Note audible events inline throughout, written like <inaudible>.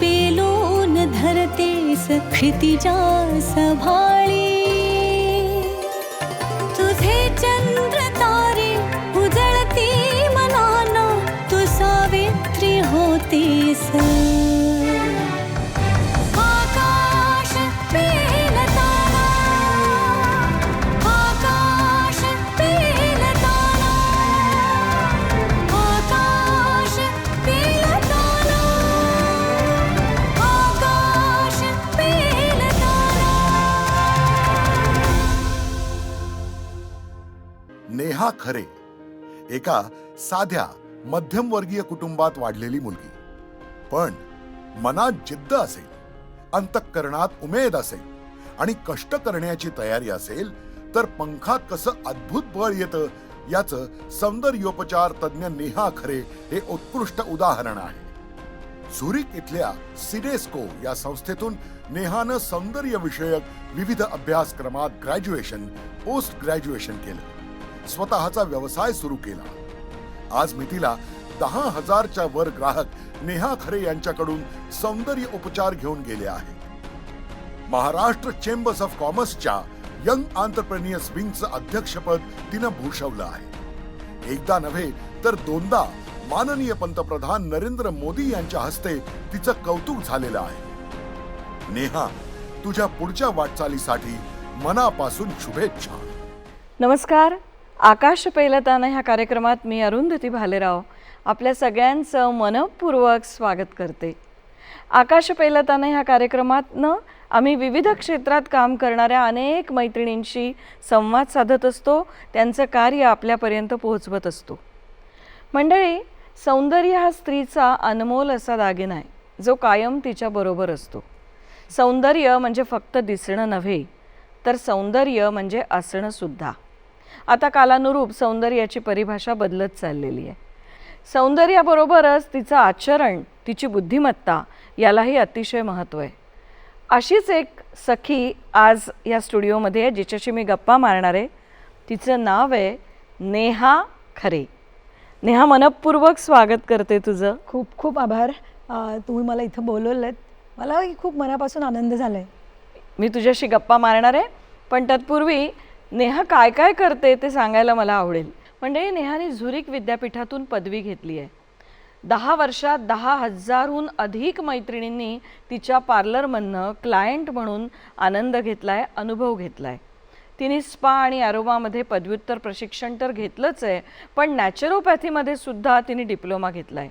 पेलून धरते सक्षितिजा सभाळी. तुझे चंद्र तारे उजळती मनाना तू सावित्री होतेस. स खरे. एका साध्या मध्यमवर्गीय कुटुंबात वाढलेली मुलगी. पण मनात जिद्द असेल अंतःकरणात उमेद असेल आणि कष्ट करण्याची तयारी असेल तर पंखात कसं अद्भुत बळ येतं याचं सौंदर्योपचार तज्ज्ञ नेहा खरे हे उत्कृष्ट उदाहरण आहे. झुरिक इथल्या सिडेस्को या संस्थेतून नेहानं सौंदर्य विषयक विविध अभ्यासक्रमात ग्रॅज्युएशन पोस्ट ग्रॅज्युएशन केलं. स्वतःचा व्यवसाय सुरू केला. आज मितीला दहा हजारच्या वर ग्राहक नेहा खरे यांच्याकडून सौंदर्य उपचार घेऊन गेले आहेत. महाराष्ट्र चेंबर्स ऑफ कॉमर्सच्या यंग आंतरप्रेनियर्स विंगचं अध्यक्षपद तिनं भूषवलं आहे. एकदा नव्हे तर दोनदा माननीय पंतप्रधान नरेंद्र मोदी यांच्या हस्ते तिचं कौतुक झालेलं आहे. नेहा तुझ्या पुढच्या वाटचालीसाठी मनापासून शुभेच्छा. नमस्कार. आकाश पेलताना ह्या कार्यक्रमात मी अरुंधती भालेराव आपल्या सगळ्यांचं मनपूर्वक स्वागत करते. आकाश पेलताना ह्या कार्यक्रमातनं आम्ही विविध क्षेत्रात काम करणाऱ्या अनेक मैत्रिणींशी संवाद साधत असतो त्यांचं कार्य आपल्यापर्यंत पोहोचवत असतो. मंडळी सौंदर्य हा स्त्रीचा अनमोल असा दागिना आहे जो कायम तिच्याबरोबर असतो. सौंदर्य म्हणजे फक्त दिसणं नव्हे तर सौंदर्य म्हणजे असणंसुद्धा आता कालानुरूप सौंदर्याची परिभाषा बदलत चाललेली आहे. सौंदर्याबरोबरच तिचं आचरण तिची बुद्धिमत्ता यालाही अतिशय महत्त्व आहे. अशीच एक सखी आज या स्टुडिओमध्ये आहे जिच्याशी मी गप्पा मारणार आहे. तिचं नाव आहे नेहा खरे. नेहा मनपूर्वक स्वागत करते तुझं. खूप खूप आभार. तुम्ही मला इथं बोलवलं मला खूप मनापासून आनंद झाला आहे मी तुझ्याशी गप्पा मारणार आहे पण तत्पूर्वी नेहा काय काय करते ते सांगायला मला आवडेल. म्हणजे नेहाने झुरिक विद्यापीठातून पदवी घेतली आहे. दहा वर्षात दहा हजारहून अधिक मैत्रिणींनी तिच्या पार्लरमधनं क्लायंट म्हणून आनंद घेतला आहे अनुभव घेतला आहे तिने स्पा आणि ॲरोमामध्ये पदव्युत्तर प्रशिक्षण तर घेतलंच आहे पण नॅचरोपॅथीमध्ये सुद्धा तिने डिप्लोमा घेतला आहे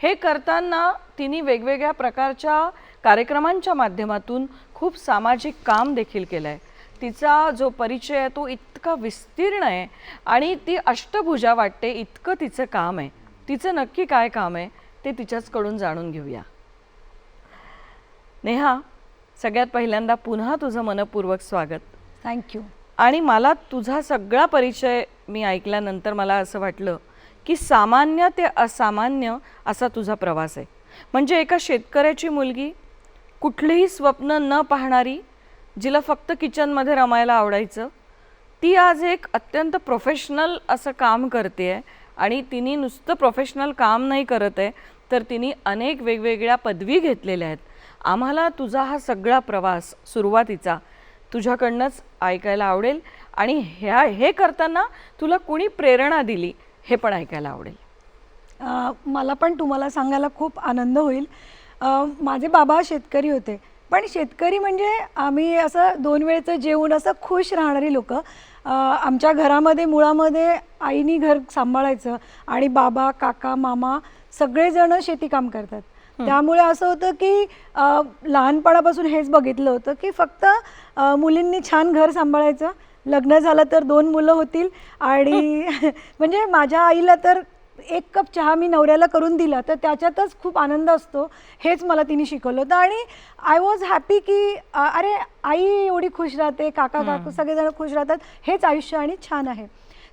हे करताना तिने वेगवेगळ्या प्रकारच्या कार्यक्रमांच्या माध्यमातून खूप सामाजिक काम देखील केलं आहे तिचा जो परिचय आहे तो इतका विस्तीर्ण आहे आणि ती अष्टभुजा वाटते इतकं तिचं काम आहे. तिचं नक्की काय काम आहे ते तिच्याचकडून जाणून घेऊया. नेहा सगळ्यात पहिल्यांदा पुन्हा तुझं मनपूर्वक स्वागत. थँक्यू आणि मला तुझा सगळा परिचय मी ऐकल्यानंतर मला असं वाटलं की सामान्य ते असामान्य असा तुझा प्रवास आहे. म्हणजे एका शेतकऱ्याची मुलगी कुठलीही स्वप्न न पाहणारी जिला फक्त किचनमध्ये रमायला आवडायचं. ती आज एक अत्यंत प्रोफेशनल असं काम करते आहे आणि तिने नुसतं प्रोफेशनल काम नाही करत आहे तर तिने अनेक वेगवेगळ्या पदवी घेतलेल्या आहेत. आम्हाला तुझा हा सगळा प्रवास सुरुवातीचा तुझ्याकडनंच ऐकायला आवडेल आणि ह्या हे करताना तुला कुणी प्रेरणा दिली हे पण ऐकायला आवडेल. मला पण तुम्हाला सांगायला खूप आनंद होईल. माझे बाबा शेतकरी होते. पण शेतकरी म्हणजे आम्ही असं दोन वेळचं जेवून असं खुश राहणारी लोक. आमच्या घरामध्ये मुळामध्ये आईनी घर सांभाळायचं आणि बाबा काका मामा सगळेजण शेतीकाम करतात. त्यामुळे असं होतं की लहानपणापासून हेच बघितलं होतं की फक्त मुलींनी छान घर सांभाळायचं. लग्न झालं तर दोन मुलं होतील आणि <laughs> म्हणजे माझ्या आईला तर एक कप चहा मी नवऱ्याला करून दिला तर त्याच्यातच खूप आनंद असतो. हेच मला तिने शिकवलं होतं. आणि आय वॉज हॅपी की अ, अरे आई एवढी खुश राहते काका काकू सगळेजण खुश राहतात. हेच आयुष्य आणि छान आहे.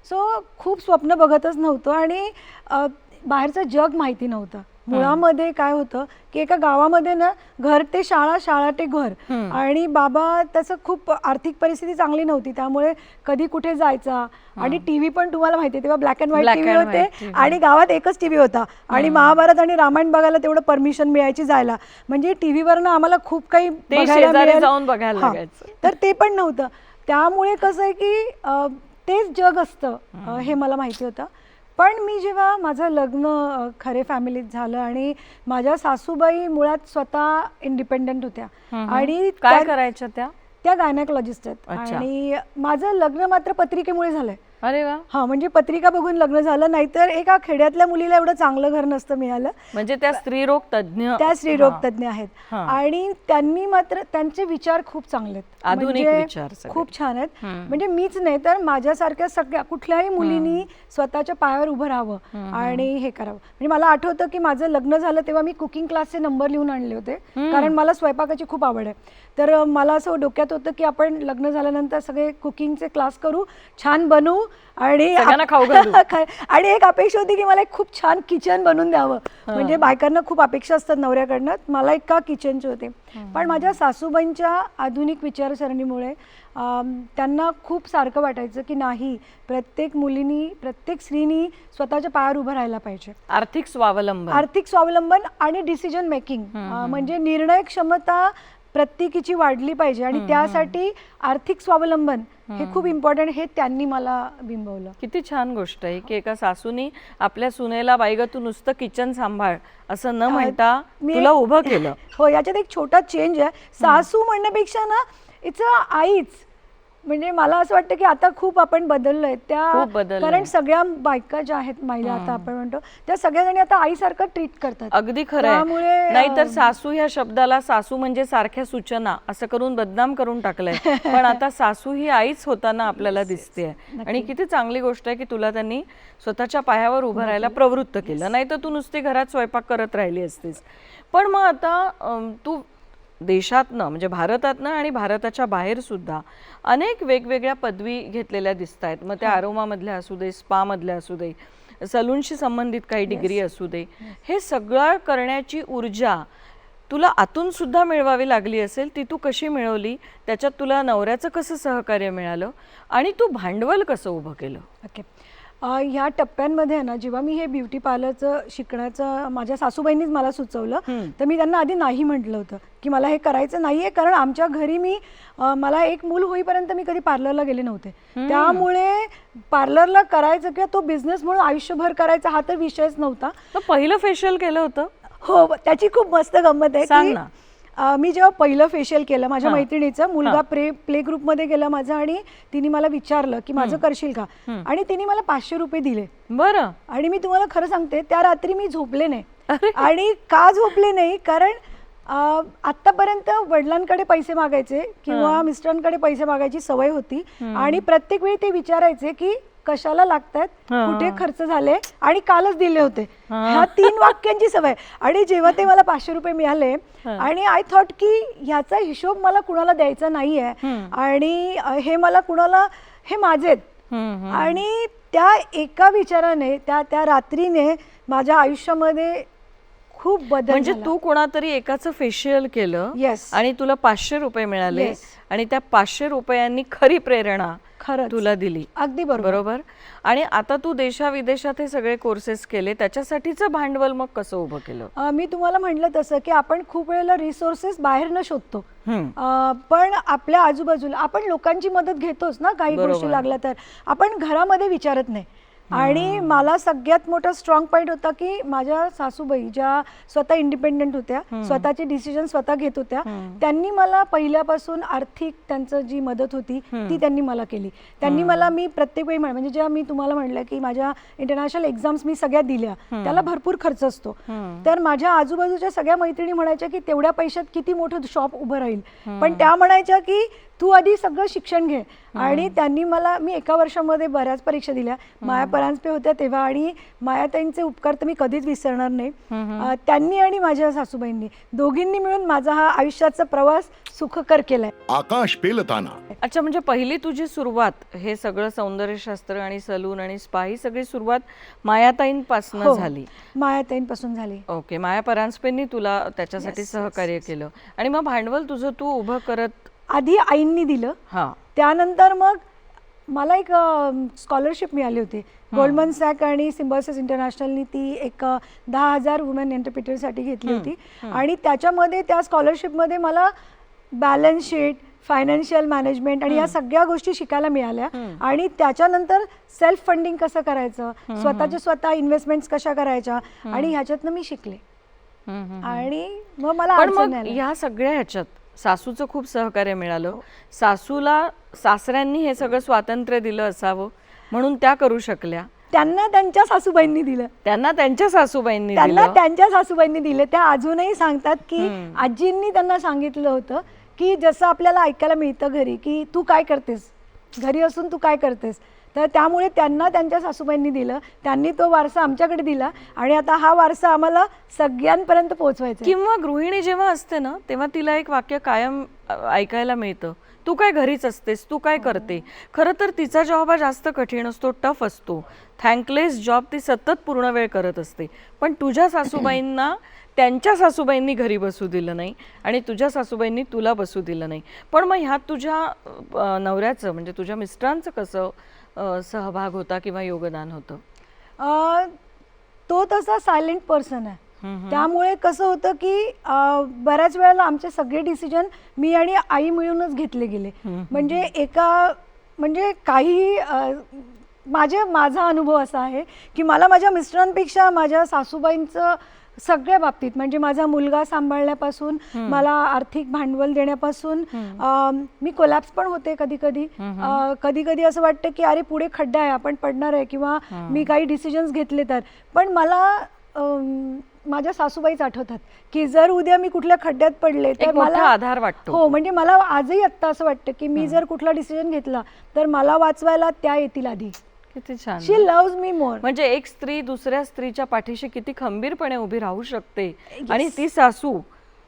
सो खूप स्वप्न बघतच नव्हतं आणि अ, बाहेरचं जग माहिती नव्हतं. मुळामध्ये काय होतं की एका गावामध्ये ना घर ते शाळा शाळा ते घर. आणि बाबा त्याचं खूप आर्थिक परिस्थिती चांगली नव्हती. त्यामुळे कधी कुठे जायचा आणि टीव्ही पण तुम्हाला माहिती तेव्हा ब्लॅक अँड व्हाईट टीव्ही होते. आणि गावात एकच टीव्ही होता. आणि महाभारत आणि रामायण बघायला तेवढं परमिशन मिळायची जायला. म्हणजे टीव्हीवरनं आम्हाला खूप काही. जाऊन बघायला. तर ते पण नव्हतं. त्यामुळे कसं आहे की तेच जग असतं हे मला माहिती होतं. पण मी जेव्हा माझं लग्न खरे फॅमिलीत झालं आणि माझ्या सासूबाई मुळात स्वतः इंडिपेंडंट होत्या. आणि काय करायच्या त्या? त्या गायनॅकोलॉजिस्ट आहेत. आणि माझं लग्न मात्र पत्रिकेमुळे झालंय. अरे वा. हा म्हणजे पत्रिका बघून लग्न झालं नाहीतर एका खेड्यातल्या मुलीला एवढं चांगलं घर नसतं मिळालं. म्हणजे त्या स्त्रीरोग तज्ञ त्या स्त्रीरोग. तज्ज्ञ आहेत. आणि त्यांनी मात्र त्यांचे विचार खूप चांगले आहेत. आधुनिक म्हणजे विचार. खूप छान आहेत. म्हणजे मीच नाही तर माझ्यासारख्या सगळ्या कुठल्याही मुलीनी स्वतःच्या पायावर उभं राहावं आणि हे करावं. म्हणजे मला आठवतं की माझं लग्न झालं तेव्हा मी कुकिंग क्लासचे नंबर लिहून आणले होते. कारण मला स्वयंपाकाची खूप आवड आहे. तर मला असं डोक्यात होतं की आपण लग्न झाल्यानंतर सगळे कुकिंगचे क्लास करू छान बनवू आणि <laughs> आणि एक अपेक्षा होती की मला एक खूप छान किचन बनवून द्यावं. म्हणजे बायकांना खूप अपेक्षा असतात नवऱ्याकडनं. मला एक का किचनचे होते. पण माझ्या सासूबाईंच्या आधुनिक विचारसरणीमुळे त्यांना खूप सारखं वाटायचं की नाही प्रत्येक मुलीनी प्रत्येक स्त्रीनी स्वतःच्या पायावर उभं राहायला पाहिजे. आर्थिक स्वावलंबन. आर्थिक स्वावलंबन आणि डिसिजन मेकिंग म्हणजे निर्णय क्षमता प्रत्येकीची वाढली पाहिजे आणि त्यासाठी आर्थिक स्वावलंबन हे खूप इम्पॉर्टंट हे त्यांनी मला बिंबवलं. किती छान गोष्ट आहे की एका सासूनी आपल्या सुनेला बाईग तू नुसतं किचन सांभाळ असं न म्हणता मी तुला उभं <laughs> केलं. हो याच्यात एक छोटा चेंज आहे. सासू म्हणण्यापेक्षा ना इट्स अ आईच. म्हणजे मला असं वाटतं की आता खूप आपण बदललोय. त्या खूप बदललोय. कारण सगळ्या बायका ज्या आहेत महिला आता आपण म्हणतो त्या सगळ्या जणी आता आईसारखं ट्रीट करतात. अगदी खरं त्यामुळे, आहे नाहीतर अं, सासू ह्या शब्दाला सासू म्हणजे सारख्या सूचना असं करून बदनाम करून टाकलंय. <laughs> पण आता सासू ही आईच होताना आपल्याला दिसते आणि किती चांगली गोष्ट आहे की तुला त्यांनी स्वतःच्या पायावर उभं राहायला प्रवृत्त केलं. नाही तर तू नुसती घरात स्वयंपाक करत राहिली असतीस. पण मग आता अं, तू देशातनं म्हणजे भारतातनं आणि भारताच्या बाहेर सुद्धा अनेक वेगवेगळ्या पदवी घेतलेल्या दिसत आहेत मग त्या आरोमामधल्या असू दे स्पामधल्या असू दे सलूनशी संबंधित काही डिग्री असू दे हे सगळं करण्याची ऊर्जा तुला आतून सुद्धा मिळवावी लागली असेल ती तू कशी मिळवली त्याच्यात तुला नवऱ्याचं कसं सहकार्य मिळालं आणि तू भांडवल कसं उभं केलं? ओके ह्या टप्प्यांमध्ये ना जेव्हा मी हे ब्युटी पार्लरचं शिकण्याचं माझ्या सासूबाईंनीच मला सुचवलं तर मी त्यांना आधी नाही म्हटलं होतं की मला हे करायचं नाही आहे कारण आमच्या घरी मी अ, मला एक मूल होईपर्यंत मी कधी पार्लरला गेले नव्हते. त्यामुळे पार्लरला करायचं किंवा तो बिझनेस म्हणून आयुष्यभर करायचा हा तर विषयच नव्हता. पहिलं फेशियल केलं होतं? हो त्याची खूप मस्त गंमत आहे मी जेव्हा पहिलं फेशियल केलं माझ्या. मैत्रिणीचं मुलगा प्ले प्ले ग्रुपमध्ये गेला माझा आणि तिने मला विचारलं की माझं करशील का? आणि तिने मला पाचशे रुपये दिले. बरं. आणि मी तुम्हाला खरं सांगते त्या रात्री मी झोपले नाही. आणि का झोपले नाही? कारण अ, आत्तापर्यंत वडिलांकडे पैसे मागायचे किंवा मिस्टरांकडे पैसे मागायची सवय होती. आणि प्रत्येक वेळी ते विचारायचे की कशाला लागतात कुठे खर्च झाले? आणि कालच दिले होते. ह्या तीन वाक्यांची सवय. आणि जेव्हा ते मला पाचशे रुपये मिळाले आणि आय थॉट की ह्याचा हिशोब मला कुणाला द्यायचा नाहीये. आणि हे मला कुणाला हे माझेत. आणि त्या एका विचाराने त्या त्या रात्रीने माझ्या आयुष्यामध्ये खूप बदल म्हणजे. तू कोणातरी एकाचं फेशियल केलं Yes. आणि तुला पाचशे रुपये मिळाले. Yes. आणि त्या पाचशे रुपयांनी खरी प्रेरणा खरंच. तुला दिली. अगदी बरोबर. बरोबर? आणि आता तू देशाविदेशात हे सगळे कोर्सेस केले त्याच्यासाठीचं भांडवल मग कसं उभं केलं? मी तुम्हाला म्हटलं तसं की आपण खूप वेळेला रिसोर्सेस बाहेर न शोधतो. पण आपल्या आजूबाजूला आपण लोकांची मदत घेतोच ना काही गोष्टी. लागल्या तर. आपण घरामध्ये विचारत नाही. आणि मला सगळ्यात मोठा स्ट्रॉंग पॉईंट होता की माझ्या सासूबाई ज्या स्वतः इंडिपेंडेंट होत्या स्वतःचे डिसिजन स्वतः घेत होत्या त्यांनी मला पहिल्यापासून आर्थिक त्यांचं जी मदत होती ती त्यांनी मला केली. त्यांनी मला मी प्रत्येक वेळी म्हण- म्हणजे जेव्हा मी तुम्हाला म्हणलं की माझ्या इंटरनॅशनल एक्झाम्स मी सगळ्या दिल्या त्याला भरपूर खर्च असतो. तर माझ्या आजूबाजूच्या सगळ्या मैत्रिणी म्हणायच्या की तेवढ्या पैशात किती मोठं शॉप उभं राहील. पण त्या म्हणायच्या की तू आधी सगळं शिक्षण घे. आणि त्यांनी मला मी एका वर्षामध्ये बऱ्याच परीक्षा दिल्या. माया परांजपे होत्या तेव्हा आणि मायाताईंचे उपकार तर मी कधीच विसरणार नाही. त्यांनी आणि माझ्या सासूबाईंनी दोघींनी मिळून माझा हा आयुष्याचा प्रवास सुखकर केलाय. आकाश पेलताना. अच्छा म्हणजे पहिली तुझी सुरुवात हे सगळं सौंदर्यशास्त्र आणि सलून आणि स्पा ही सगळी सुरुवात मायाताईंपासून हो, झाली. मायाताईंपासून झाली. ओके माया परांजपेंनी तुला त्याच्यासाठी सहकार्य केलं. आणि मग भांडवल तुझं तू उभं करत आधी आईंनी दिलं. हा. त्यानंतर मग मला एक स्कॉलरशिप मिळाली होती. गोल्डमन सॅक आणि सिम्बॉसिस इंटरनॅशनलनी ती एक दहा हजार वुमेन एंटरप्रिटरसाठी घेतली होती. आणि त्याच्यामध्ये त्या स्कॉलरशिपमध्ये मला बॅलन्स शीट फायनान्शियल मॅनेजमेंट आणि या सगळ्या गोष्टी शिकायला मिळाल्या. आणि त्याच्यानंतर सेल्फ फंडिंग कसं करायचं? स्वतःच्या स्वतः इन्व्हेस्टमेंट्स कशा करायच्या? आणि ह्याच्यातनं मी शिकले. आणि मग मला. ह्या सगळ्या ह्याच्यात सासूचं खूप सहकार्य मिळालं. सासूला सासऱ्यांनी हे सगळं स्वातंत्र्य दिलं असावं म्हणून त्या करू शकल्या. त्यांना त्यांच्या सासूबाईंनी दिलं. त्यांना त्यांच्या सासूबाईंनी त्यांना दिलं. त्यांच्या सासूबाईंनी दिले. त्या अजूनही सांगतात की आजींनी त्यांना सांगितलं होतं की जसं आपल्याला ऐकायला मिळतं घरी की तू काय करतेस? घरी असून तू काय करतेस? तर त्यामुळे त्यांना त्यांच्या सासूबाईंनी दिलं. त्यांनी तो वारसा आमच्याकडे दिला आणि आता हा वारसा आम्हाला सगळ्यांपर्यंत पोहोचवायचा किंवा गृहिणी जेव्हा असते ना तेव्हा तिला एक वाक्य कायम ऐकायला मिळतं. तू काय घरीच असतेस? तू काय करते? खरं तर तिचा जॉब हा जास्त कठीण असतो टफ असतो. थँकलेस जॉब ती सतत पूर्ण वेळ करत असते. पण तुझ्या सासूबाईंना त्यांच्या सासूबाईंनी घरी बसू दिलं नाही आणि तुझ्या सासूबाईंनी तुला बसू दिलं नाही. पण मग ह्यात तुझ्या नवऱ्याचं म्हणजे तुझ्या मिस्टरांचं कसं सहभाग होता किंवा योगदान होतं? तो तसा सायलेंट पर्सन आहे. त्यामुळे कसं होतं की बऱ्याच वेळेला आमचे सगळे डिसिजन मी आणि आई मिळूनच घेतले गेले. म्हणजे एका म्हणजे काही माझे माझा अनुभव असा आहे की मला माझ्या मिस्टरांपेक्षा माझ्या सासूबाईंचं सगळ्या बाबतीत. म्हणजे माझा मुलगा सांभाळण्यापासून मला आर्थिक भांडवल देण्यापासून मी कोलॅप्स पण होते कधी कधी कधी कधी असं वाटतं की अरे पुढे खड्डा आहे आपण पडणार आहे किंवा मी काही डिसिजन्स घेतले तर. पण मला माझ्या सासूबाईच आठवतात की जर उद्या मी कुठल्या खड्ड्यात पडले एक मोठा आधार वाटतो. हो म्हणजे मला आजही आत्ता असं वाटतं की मी जर कुठला डिसिजन घेतला तर मला वाचवायला त्या येतील आधी. किती छान. शी लव्ज मी मोर म्हणजे एक स्त्री दुसऱ्या स्त्रीच्या पाठीशी किती खंबीरपणे उभी राहू शकते. आणि ती सासू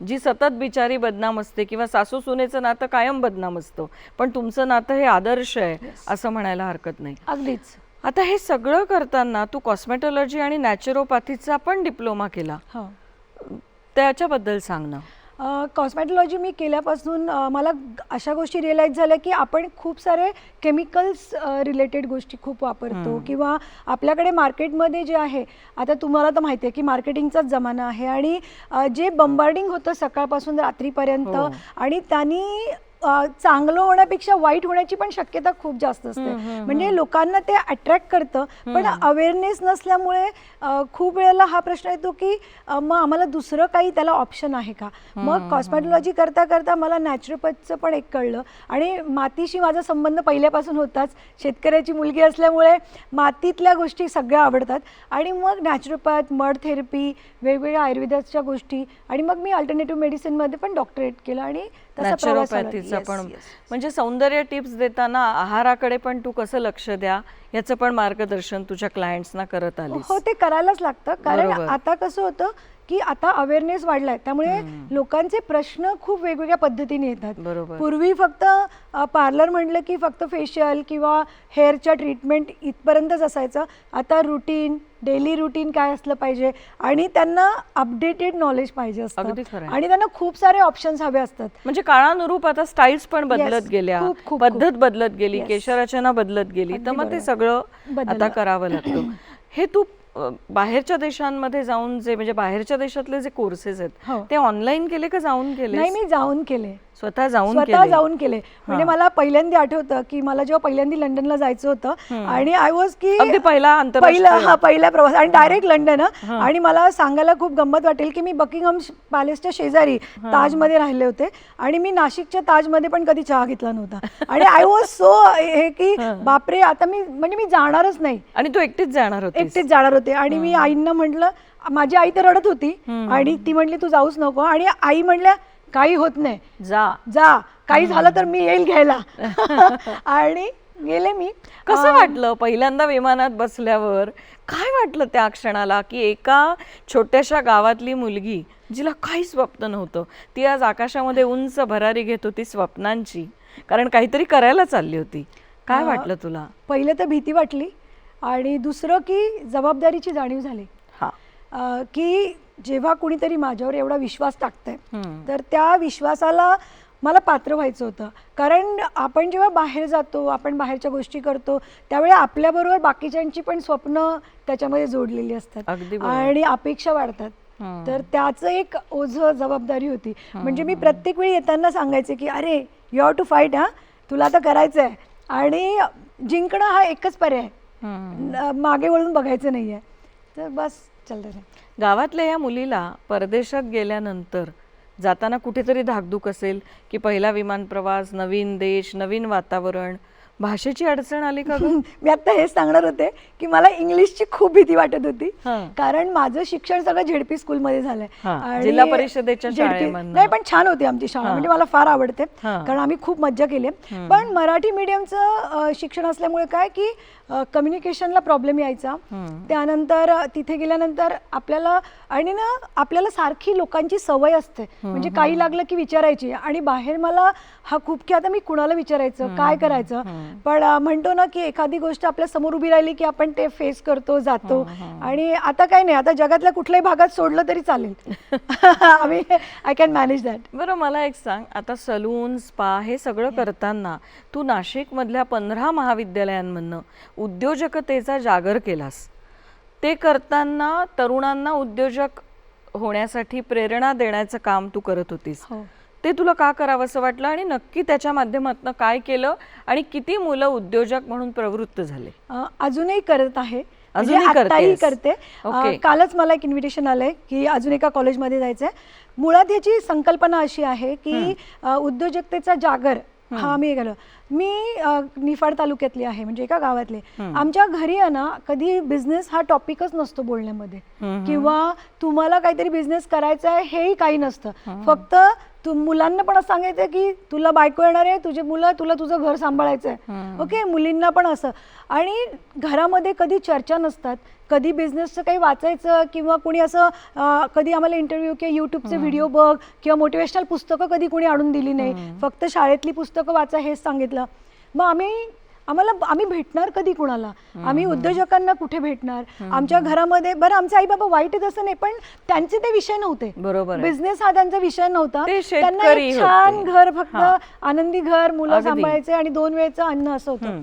जी सतत बिचारी बदनाम असते किंवा सासू सुनेचं नातं कायम बदनाम असतं. पण तुमचं नातं हे आदर्श आहे असं म्हणायला हरकत नाही. अगदीच. आता हे सगळं करताना तू कॉस्मेटॉलॉजी आणि नॅचरोपॅथीचा पण डिप्लोमा केला. हो. त्याच्याबद्दल सांग ना. कॉस्मॅटॉलॉजी मी केल्यापासून मला अशा गोष्टी रिअलाईज झाल्या की आपण खूप सारे केमिकल्स रिलेटेड गोष्टी खूप वापरतो. किंवा आपल्याकडे मार्केटमध्ये जे आहे आता तुम्हाला तर माहिती आहे की मार्केटिंगचाच जमाना आहे. आणि जे बंबार्डिंग होतं सकाळपासून रात्रीपर्यंत आणि त्यांनी चांगलं होण्यापेक्षा वाईट होण्याची पण शक्यता खूप जास्त असते. म्हणजे लोकांना ते अट्रॅक्ट करतं पण अवेअरनेस नसल्यामुळे खूप वेळेला हा प्रश्न येतो की मग आम्हाला दुसरं काही त्याला ऑप्शन आहे का? मग कॉस्मॅटॉलॉजी करता करता मला नॅचरोपॅथचं पण एक कळलं. आणि मातीशी माझा संबंध पहिल्यापासून होताच. शेतकऱ्याची मुलगी असल्यामुळे मातीतल्या गोष्टी सगळ्या आवडतात. आणि मग नॅचरोपॅथ मड थेरपी वेगवेगळ्या आयुर्वेदाच्या गोष्टी. आणि मग मी अल्टरनेटिव्ह मेडिसिनमध्ये पण डॉक्टरेट केलं. आणि. नॅचरोपॅथीचा पण. म्हणजे सौंदर्य टिप्स देताना आहाराकडे पण तू कसं लक्ष द्या याचं पण मार्गदर्शन तुझ्या क्लायंट्सना करत आलीस हो ते करायलाच लागतं कारण. आता कसं होतं की आता अवेअरनेस वाढलाय. त्यामुळे लोकांचे प्रश्न खूप वेगवेगळ्या पद्धतीने येतात. बरोबर. पूर्वी फक्त पार्लर म्हटलं की फक्त फेशियल किंवा हेअरच्या ट्रीटमेंट इथपर्यंतच असायचं. आता रुटीन डेली रुटीन काय असलं पाहिजे? आणि त्यांना अपडेटेड नॉलेज पाहिजे असतं. आणि त्यांना खूप सारे ऑप्शन्स हवे असतात. म्हणजे काळानुरूप आता स्टाईल्स पण बदलत गेल्या. पद्धत बदलत गेली. केशरचना बदलत गेली. तर मग ते. सगळं. आता करावं लागतं. हे तू बाहेरच्या देशांमध्ये जाऊन जे म्हणजे बाहेरच्या देशातले जे कोर्सेस आहेत हो. ते ऑनलाईन केले का जाऊन केले नाही मी जाऊन केले स्वतः जाऊन स्वतः जाऊन केले. म्हणजे मला पहिल्यांदा आठवतं की मला जेव्हा पहिल्यांदा लंडनला जायचं होतं आणि आय वॉज की पहिला. पहिला हा पहिला प्रवास आणि डायरेक्ट लंडन. आणि मला सांगायला खूप गंमत वाटेल की मी बकिंगहम पॅलेसच्या शेजारी ताजमध्ये राहिले होते आणि मी नाशिकच्या ताजमध्ये पण कधी चहा घेतला नव्हता. आणि आय वॉज सो हे की बापरे आता मी म्हणजे मी जाणारच नाही. आणि तू एकटीच जाणार होती एकटेच जाणार होते. आणि मी आईंना म्हटलं माझी आई तर रडत होती आणि ती म्हटली तू जाऊच नको. आणि आई म्हणल्या काही होत नाही. जा. जा. काही झालं तर मी येईल घ्यायला. <laughs> आणि गेले मी. कसं वाटलं पहिल्यांदा विमानात बसल्यावर? काय वाटलं त्या क्षणाला की एका छोट्याशा गावातली मुलगी जिला काही स्वप्न नव्हतं ती आज आकाशामध्ये उंच भरारी घेत होती स्वप्नांची. कारण काहीतरी करायला चालली होती. काय वाटलं तुला? पहिलं तर भीती वाटली. आणि दुसरं की जबाबदारीची जाणीव झाली. हा. की जेव्हा कुणीतरी माझ्यावर एवढा विश्वास टाकतंय. तर त्या विश्वासाला मला पात्र व्हायचं होतं. कारण आपण जेव्हा बाहेर जातो आपण बाहेरच्या गोष्टी करतो त्यावेळी आपल्याबरोबर बाकीच्यांची पण स्वप्न त्याच्यामध्ये जोडलेली असतात. आणि अपेक्षा वाढतात. तर त्याचं एक ओझं जबाबदारी होती. म्हणजे मी प्रत्येक वेळी येताना सांगायचे की अरे यू हॅव टू फाईट हा? तुला आता करायचं आहे आणि जिंकणं हा एकच पर्याय मागे वळून बघायचं नाही आहे तर बस चालतं गावातल्या या मुलीला परदेशात गेल्यानंतर जाताना कुठेतरी धाकधूक असेल की पहिला विमान प्रवास नवीन देश नवीन वातावरण भाषेची अडचण आली का <laughs> मी आता हेच सांगणार होते की मला इंग्लिशची खूप भीती वाटत होती. हां. कारण माझं शिक्षण सगळं झेडपी स्कूलमध्ये झालंय. हां, जिल्हा परिषदेच्या. नाही पण छान होती आमची शाळा. म्हणजे मला फार आवडते. हां. कारण आम्ही खूप मज्जा केली. पण मराठी मीडियमचं शिक्षण असल्यामुळे काय की कम्युनिकेशनला प्रॉब्लेम यायचा. त्यानंतर तिथे गेल्यानंतर आपल्याला आणि ना आपल्याला सारखी लोकांची सवय असते. म्हणजे काही लागलं की विचारायची. आणि बाहेर मला हा खूप की आता मी कुणाला विचारायचं? काय करायचं? पण म्हणतो ना की एखादी गोष्ट आपल्यासमोर उभी राहिली की आपण ते फेस करतो जातो. आणि आता काय नाही आता जगातल्या कुठल्याही भागात सोडलं तरी चालेल. <laughs> आम्ही आय कॅन मॅनेज दॅट बरं मला एक सांग. आता सलून स्पा हे सगळं करताना तू नाशिकमधल्या पंधरा महाविद्यालयांमधनं उद्योजकतेचा जागर केलास. ते करताना तरुणांना उद्योजक होण्यासाठी प्रेरणा देण्याचं काम तू करत होतीस. हो. ते तुला का करावंसं वाटलं? आणि नक्की त्याच्या माध्यमातून काय केलं? आणि किती मुलं उद्योजक म्हणून प्रवृत्त झाले? अ, अजूही करत आहे. म्हणजे अजूनही? करते. कालच मला एक इन्व्हिटेशन आलंय की अजून एका कॉलेजमध्ये जायचंय. मुळात याची संकल्पना अशी आहे की उद्योजकतेचा जागर हा. मी गेलो मी निफाड तालुक्यातली आहे म्हणजे एका गावातले. आमच्या घरी आहे ना कधी बिझनेस हा टॉपिकच नसतो बोलण्यामध्ये. किंवा तुम्हाला काहीतरी बिझनेस करायचा आहे हेही काही नसतं. फक्त तू मुलांना पण असं सांगायचं की तुला बायको येणार आहे तुझी मुलं तुला तुझं घर सांभाळायचं आहे ओके? मुलींना पण असं. आणि घरामध्ये कधी चर्चा नसतात कधी बिझनेसचं काही वाचायचं किंवा कुणी असं कधी आम्हाला इंटरव्ह्यू किंवा यूट्यूबचे व्हिडिओ बघ किंवा मोटिवेशनल पुस्तकं कधी कोणी आणून दिली नाही. फक्त शाळेतली पुस्तकं वाचा हेच सांगितलं. मग आम्ही आम्हाला आम्ही भेटणार कधी कुणाला? आम्ही उद्योजकांना कुठे भेटणार? आमच्या घरामध्ये बरं आमचे आई बाबा वाईट आहेत असं नाही पण त्यांचे ते विषय नव्हते. बरोबर. बिझनेस हा त्यांचा विषय नव्हता. त्यांना एक छान. घर फक्त. आनंदी घर मुलं. सांभाळायचे आणि दोन वेळचं अन्न असं होतं.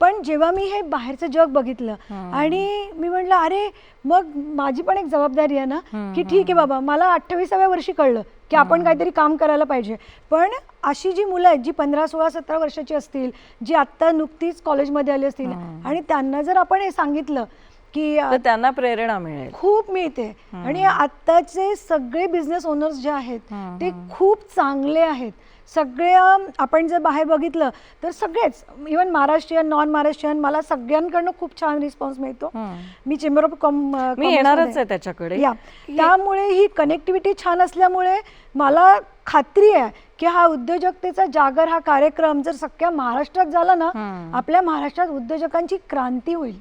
पण जेव्हा मी हे बाहेरचं जग बघितलं आणि मी म्हटलं अरे मग माझी पण एक जबाबदारी आहे ना की ठीक आहे बाबा मला अठ्ठावीसाव्या वर्षी कळलं की आपण काहीतरी काम करायला पाहिजे. पण अशी जी मुलं आहेत जी पंधरा सोळा सतरा वर्षाची असतील जी आत्ता नुकतीच कॉलेजमध्ये आली असतील आणि त्यांना जर आपण हे सांगितलं की त्यांना प्रेरणा मिळेल. खूप मिळते. आणि आत्ताचे सगळे बिझनेस ओनर्स जे आहेत ते खूप चांगले आहेत. सगळ्या आपण जर बाहेर बघितलं तर सगळेच इवन महाराष्ट्रीयन नॉन महाराष्ट्रीयन मला सगळ्यांकडनं खूप छान रिस्पॉन्स मिळतो. मी चेंबर ऑफ कॉम मी येणारच आहे त्याच्याकडे. या. त्यामुळे ही कनेक्टिव्हिटी छान असल्यामुळे मला खात्री आहे की हा उद्योजकतेचा जागर हा कार्यक्रम जर सगळ्या महाराष्ट्रात झाला ना आपल्या महाराष्ट्रात उद्योजकांची क्रांती होईल.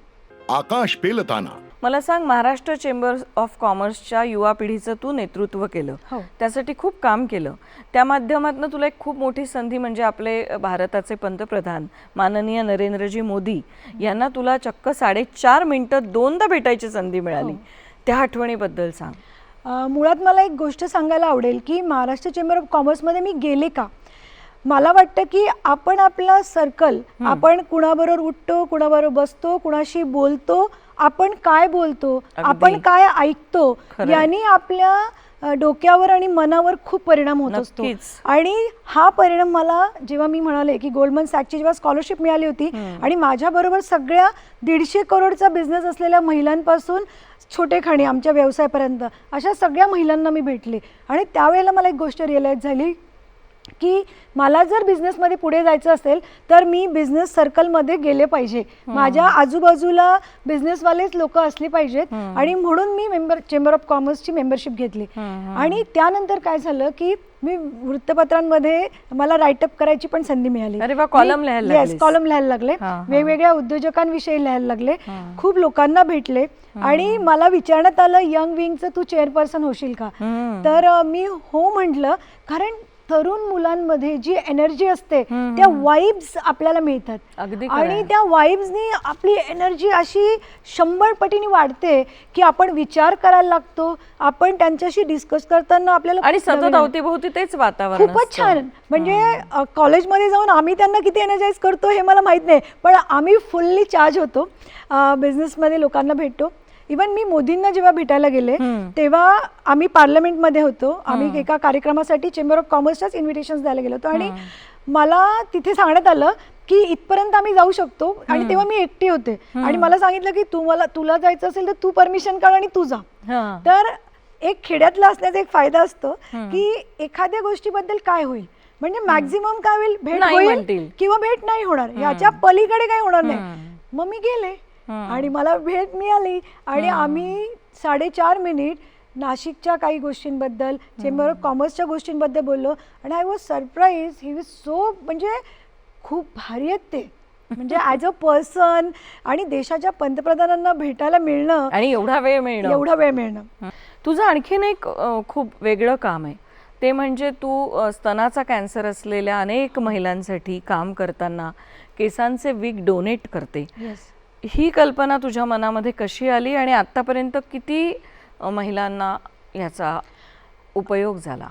आकाश पेलताना मला सांग महाराष्ट्र चेंबर ऑफ कॉमर्सच्या युवा पिढीचं तू नेतृत्व केलं. हो. त्यासाठी खूप काम केलं. त्या माध्यमातून तुला एक खूप मोठी संधी म्हणजे आपले भारताचे पंतप्रधान माननीय नरेंद्रजी मोदी यांना तुला चक्क साडेचार मिनिटं दोनदा भेटायची संधी मिळाली. त्या आठवणीबद्दल सांग. मुळात मला एक गोष्ट सांगायला आवडेल की महाराष्ट्र चेंबर ऑफ कॉमर्समध्ये मी गेले का? मला वाटतं की आपण आपला सर्कल आपण कुणाबरोबर उठतो कुणाबरोबर बसतो कुणाशी बोलतो आपण काय बोलतो आपण काय ऐकतो. यांनी आपल्या डोक्यावर आणि मनावर खूप परिणाम होत असतो. आणि हा परिणाम मला जेव्हा मी म्हणाले की गोल्डमन सॅकची जेव्हा स्कॉलरशिप मिळाली होती आणि माझ्याबरोबर सगळ्या दीडशे करोडचा बिझनेस असलेल्या महिलांपासून छोटे खाणी आमच्या व्यवसायापर्यंत अशा सगळ्या महिलांना मी भेटले आणि त्यावेळेला मला एक गोष्ट रिअलाईज झाली की मला जर बिझनेसमध्ये पुढे जायचं असेल तर मी बिझनेस सर्कलमध्ये गेले पाहिजे. माझ्या आजूबाजूला बिझनेसवालेच लोक असली पाहिजेत आणि म्हणून मी मेंबर चेंबर ऑफ कॉमर्सची मेंबरशिप घेतली. आणि त्यानंतर काय झालं की मी वृत्तपत्रांमध्ये मला राईटअप करायची पण संधी मिळाली. अरे वा, column लिहायला येस. कॉलम लिहायला लागले. वेगवेगळ्या उद्योजकांविषयी लिहायला लागले. खूप लोकांना भेटले. आणि मला विचारण्यात आलं यंग विंगचं तू चेअरपर्सन होशील का. तर मी हो म्हटलं कारण तरुण मुलांमध्ये जी एनर्जी असते त्या वाईब्स आपल्याला मिळतात. अगदी खरं आणि आहे. त्या वाईब्सनी आपली एनर्जी अशी शंभर पटीने वाढते की आपण विचार करायला लागतो आपण त्यांच्याशी डिस्कस करताना आपल्याला आणि खूप नवीन- सतत अवतीभोवती तेच वातावरण खूपच असतं. छान. म्हणजे अ, कॉलेजमध्ये जाऊन आम्ही त्यांना किती एनर्जाईज करतो हे मला माहीत नाही पण आम्ही फुल्ली चार्ज होतो. अ, बिझनेसमध्ये लोकांना भेटतो. इवन मी मोदींना जेव्हा भेटायला गेले. तेव्हा आम्ही पार्लमेंटमध्ये होतो. आम्ही एका कार्यक्रमासाठी चेंबर ऑफ कॉमर्सच्याच इन्व्हिटेशन द्यायला गेलो होतो. आणि मला तिथे सांगण्यात आलं की इथपर्यंत आम्ही जाऊ शकतो. आणि तेव्हा मी एकटी होते. आणि मला सांगितलं की तू मला तुला जायचं असेल तर तू परमिशन काढ आणि तू जा. तर एक खेड्यातला असण्याचा एक फायदा असतो की एखाद्या गोष्टीबद्दल काय होईल? म्हणजे मॅक्झिमम काय होईल? भेट होईल. किंवा भेट नाही होणार. याच्या पलीकडे काही होणार नाही. मग मी गेले. आणि मला भेट मिळाली. आणि आम्ही साडेचार मिनिट नाशिकच्या काही गोष्टींबद्दल चेंबर ऑफ कॉमर्सच्या गोष्टींबद्दल बोललो. आणि I was surprise he was so म्हणजे खूप भारी आहेत ते. म्हणजे ॲज अ पर्सन आणि देशाच्या पंतप्रधानांना भेटायला मिळणं. आणि एवढा वेळ मिळणं. एवढा वेळ मिळणं. तुझं आणखीन एक खूप वेगळं काम आहे. ते म्हणजे तू स्तनाचा कॅन्सर असलेल्या अनेक महिलांसाठी काम करताना केसांचे विग डोनेट करते. येस ही कल्पना तुझ्या मनामध्ये कशी आली आणि आतापर्यंत किती महिलांना याचा उपयोग झाला?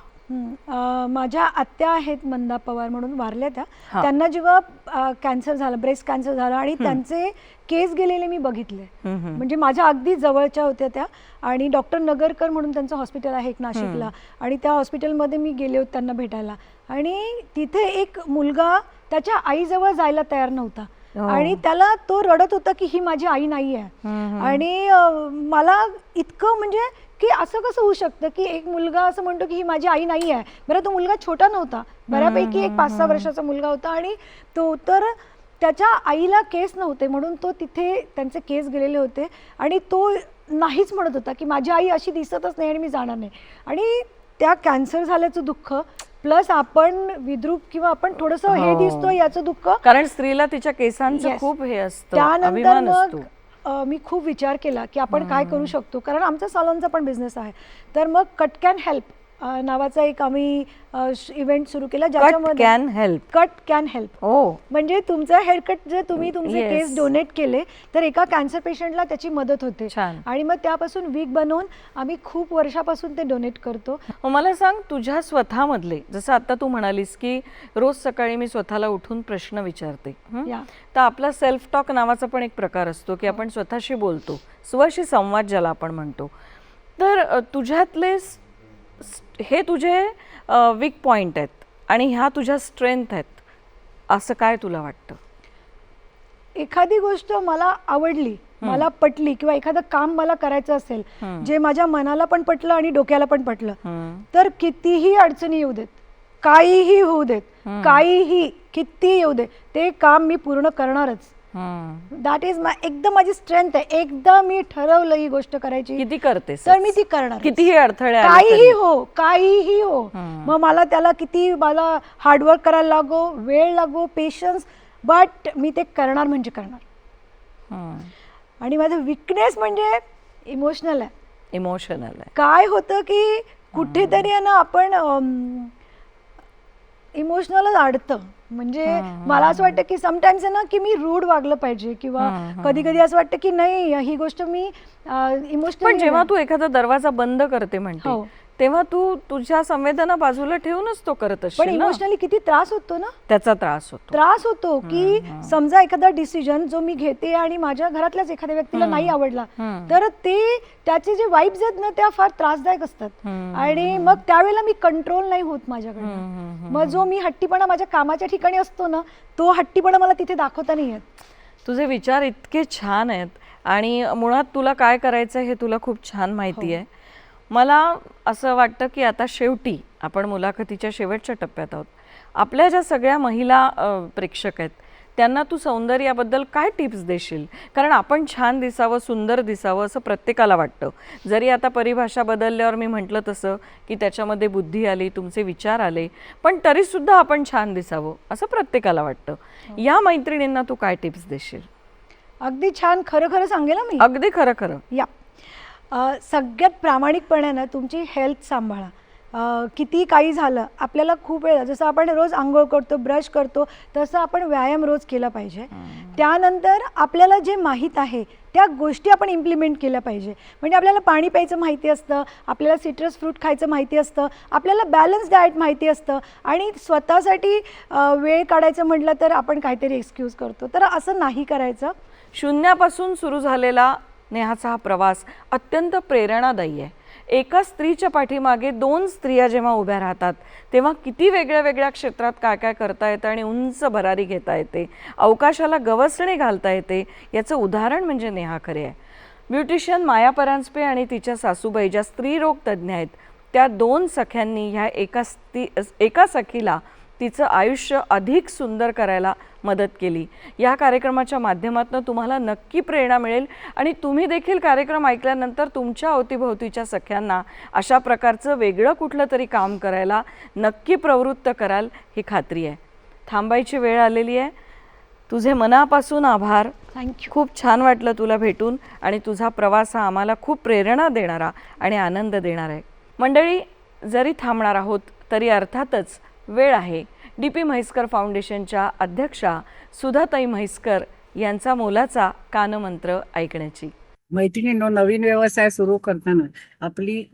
माझ्या आत्या आहेत मंदा पवार म्हणून वारल्या त्या. त्यांना जेव्हा कॅन्सर झालं ब्रेस्ट कॅन्सर झालं आणि त्यांचे केस गेलेले मी बघितले. म्हणजे माझ्या अगदी जवळच्या होत्या त्या. आणि डॉक्टर नगरकर म्हणून त्यांचं हॉस्पिटल आहे एक नाशिकला. आणि त्या हॉस्पिटलमध्ये मी गेले होते त्यांना भेटायला. आणि तिथे एक मुलगा त्याच्या आईजवळ जायला तयार नव्हता. आणि त्याला तो रडत होता की ही माझी आई नाही आहे आणि मला इतकं म्हणजे की असं कसं होऊ शकतं की एक मुलगा असं म्हणतो की ही माझी आई नाही आहे बरं तो मुलगा छोटा नव्हता. बऱ्यापैकी एक पाच सहा वर्षाचा मुलगा होता आणि तो तर त्याच्या आईला केस नव्हते म्हणून तो तिथे त्यांचे केस गेलेले होते आणि तो नाहीच म्हणत होता की माझी आई अशी दिसतच नाही आणि मी जाणार नाही. आणि त्या कॅन्सर झाल्याचं दुःख प्लस आपण विद्रूप किंवा आपण थोडंसं हे हो. दिसतो याचं दुःख. कारण स्त्रीला तिच्या केसांचं Yes. खूप हे असतं त्यानंतर अभिमान मग असतो. अ, मी खूप विचार केला की आपण काय करू शकतो? कारण आमचा सलॉनचा पण बिझनेस आहे. तर मग कट कॅन हेल्प नावाचा एक आम्ही इव्हेंट सुरू केला cut can help cut can help हो म्हणजे तुमचं हेअरकट जर तुम्ही तुमचे Yes. केस डोनेट केले तर एका कॅन्सर पेशंटला त्याची मदत होते छान. आणि मग त्यापासून वीक बनवून आम्ही खूप वर्षापासून ते डोनेट करतो मग मला सांग तुझ्या स्वतःमधले जसं आता तू म्हणालीस की रोज सकाळी मी स्वतःला उठून प्रश्न विचारते हं? या. तर आपला सेल्फ टॉक नावाचा पण एक प्रकार असतो की आपण स्वतःशी बोलतो स्वशी संवाद ज्याला आपण म्हणतो तर अ, तुझ्यातले स- हे तुझे वीक पॉइंट आहेत आणि ह्या तुझ्या स्ट्रेंथ आहेत. असं काय तुला वाटतं? एखादी गोष्ट मला आवडली मला पटली किंवा एखादं काम मला करायचं असेल जे माझ्या मनाला पण पटलं आणि डोक्याला पण पटलं. तर कितीही अडचणी येऊ देत काहीही होऊ देत काहीही किती येऊ दे ते काम मी पूर्ण करणारच. दॅट इज माय एकदम माझी स्ट्रेंथ आहे. एकदा मी ठरवलं ही गोष्ट करायची किती करतेस? तर मी ती करणार कितीही अडथळे आले काहीही तरी. हो काहीही हो. मग मला त्याला किती मला हार्डवर्क करायला लागो वेळ लागो पेशन्स बट मी ते करणार म्हणजे करणार. हं. आणि माझं विकनेस म्हणजे इमोशनल आहे. इमोशनल आहे. काय होतं की कुठेतरी आहे ना आपण इमोशनलच अडतं म्हणजे मला असं वाटतं की समटाईम्स आहे ना की मी रूढ वागलं पाहिजे किंवा कधी कधी असं वाटतं की नाही ही गोष्ट मी पण इमोशनल जेव्हा तू एखादा दरवाजा बंद करते म्हणते हो. तेव्हा तू तुझ्या संवेदना बाजूला ठेवूनच तो करत पण असशील ना. इमोशनली किती त्रास होतो ना? त्याचा त्रास होतो. त्रास होतो की समजा एखादा डिसिजन जो मी घेते आणि माझ्या घरातल्याच एखाद्या व्यक्तीला नाही आवडला तर ते त्याचे जे वाईब्स आहेत ना त्या फार त्रासदायक असतात. आणि मग त्यावेळेला मी कंट्रोल नाही होत माझ्याकडनं. मग जो मी हट्टीपणा माझ्या कामाच्या ठिकाणी असतो ना तो हट्टीपणा मला तिथे दाखवता नाही येत. तुझे विचार इतके छान आहेत आणि मुळात तुला काय करायचं हे तुला खूप छान माहिती आहे. मला असं वाटतं की आता शेवटी आपण मुलाखतीच्या शेवटच्या टप्प्यात आहोत. आपल्या ज्या सगळ्या महिला प्रेक्षक आहेत त्यांना तू सौंदर्याबद्दल काय टिप्स देशील? कारण आपण छान दिसावं सुंदर दिसावं असं प्रत्येकाला वाटतं. जरी आता परिभाषा बदलल्यावर मी म्हटलं तसं की त्याच्यामध्ये बुद्धी आली तुमचे विचार आले पण तरीसुद्धा आपण छान दिसावं असं प्रत्येकाला वाटतं. या मैत्रिणींना तू काय टिप्स देशील? अगदी छान खरं खरं सांगेल मी? अगदी खरं खरं. या. सगळ्यात प्रामाणिकपणानं तुमची हेल्थ सांभाळा. किती काही झालं आपल्याला खूप वेळ जसं आपण रोज आंघोळ करतो ब्रश करतो तसं आपण व्यायाम रोज केला पाहिजे. त्यानंतर आपल्याला जे माहीत आहे त्या गोष्टी आपण इम्प्लिमेंट केल्या पाहिजे. म्हणजे आपल्याला पाणी प्यायचं माहिती असतं आपल्याला सिट्रस फ्रूट खायचं माहिती असतं आपल्याला बॅलन्स डाएट माहिती असतं. आणि स्वतःसाठी वेळ काढायचं म्हटलं तर आपण काहीतरी एक्सक्यूज करतो. तर असं नाही करायचं. शून्यापासून सुरू झालेला नेहाचा हा प्रवास अत्यंत प्रेरणादायी आहे. एका स्त्रीच्या पाठीमागे दोन स्त्रिया जेव्हा उभ्या राहतात तेव्हा किती वेगळ्या वेगळ्या क्षेत्रात काय काय करता येतं आणि उंच भरारी घेता येते अवकाशाला गवसणी घालता येते याचं उदाहरण म्हणजे नेहा खरे आहे. ब्युटिशियन माया परांजपे आणि तिच्या सासूबाई ज्या स्त्रीरोग तज्ज्ञ आहेत त्या दोन सख्यांनी ह्या एका स्त्री एका सखीला तिचं आयुष्य अधिक सुंदर करायला मदत केली. या कार्यक्रमाच्या माध्यमातून तुम्हाला नक्की प्रेरणा मिळेल आणि तुम्ही देखील कार्यक्रम ऐकल्यानंतर तुमच्या अवतीभोवतीच्या सख्यांना अशा प्रकारचं वेगळं कुठलं तरी काम करायला नक्की प्रवृत्त कराल ही खात्री आहे. थांबायची वेळ आलेली आहे. तुझे मनापासून आभार. थँक्यू खूप छान वाटलं तुला भेटून आणि तुझा प्रवास हा आम्हाला खूप प्रेरणा देणारा आणि आनंद देणार आहे. मंडळी जरी थांबणार आहोत तरी अर्थातच वेळ आहे. डी पी म्हैसकर फाउंडेशनच्या अध्यक्षा सुधाताई म्हैसकर यांचा मोलाचा कानमंत्र ऐकण्याची. मैत्रिणींनो नवीन व्यवसाय सुरू करताना आपली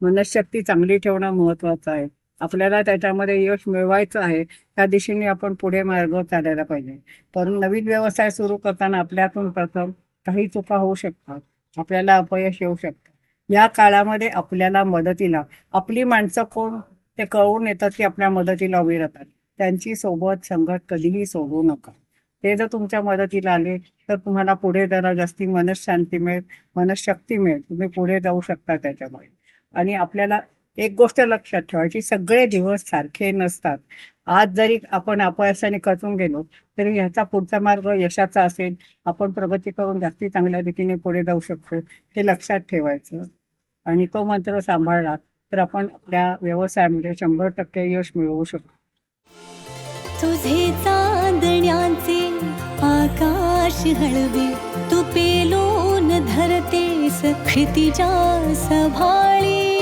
मनशक्ती चांगली ठेवणं महत्वाचं आहे. आपल्याला त्याच्यामध्ये यश मिळवायचं आहे त्या दिशेने आपण पुढे मार्ग चालायला पाहिजे. पण नवीन व्यवसाय सुरू करताना आपल्यातून प्रथम काही चुका होऊ शकतात. आपल्याला अपयश येऊ शकतं. या काळामध्ये आपल्याला मदतीला आपली माणसं कोण ते कळून येतात की आपल्या मदतीला उभी राहतात त्यांची सोबत संगत कधीही सोडू नका. ते जर तुमच्या मदतीला आले तर तुम्हाला पुढे जरा जास्ती मनशांती मिळेल मनशक्ती मिळेल. तुम्ही पुढे जाऊ शकता त्याच्यामुळे. आणि आपल्याला एक गोष्ट लक्षात ठेवायची सगळे दिवस सारखे नसतात. आज जरी आपण अपयशाने खचून गेलो तरी ह्याचा पुढचा मार्ग यशाचा असेल. आपण प्रगती करून जास्ती चांगल्या रीतीने पुढे जाऊ शकतो हे लक्षात ठेवायचं. आणि तो मंत्र सांभाळला तर आपण आपल्या व्यवसायामध्ये शंभर टक्के यश मिळवू शकतो. तुझे चांदण्याचे आकाश हळवे तू पेलून धरते क्षितिजा सभाळी.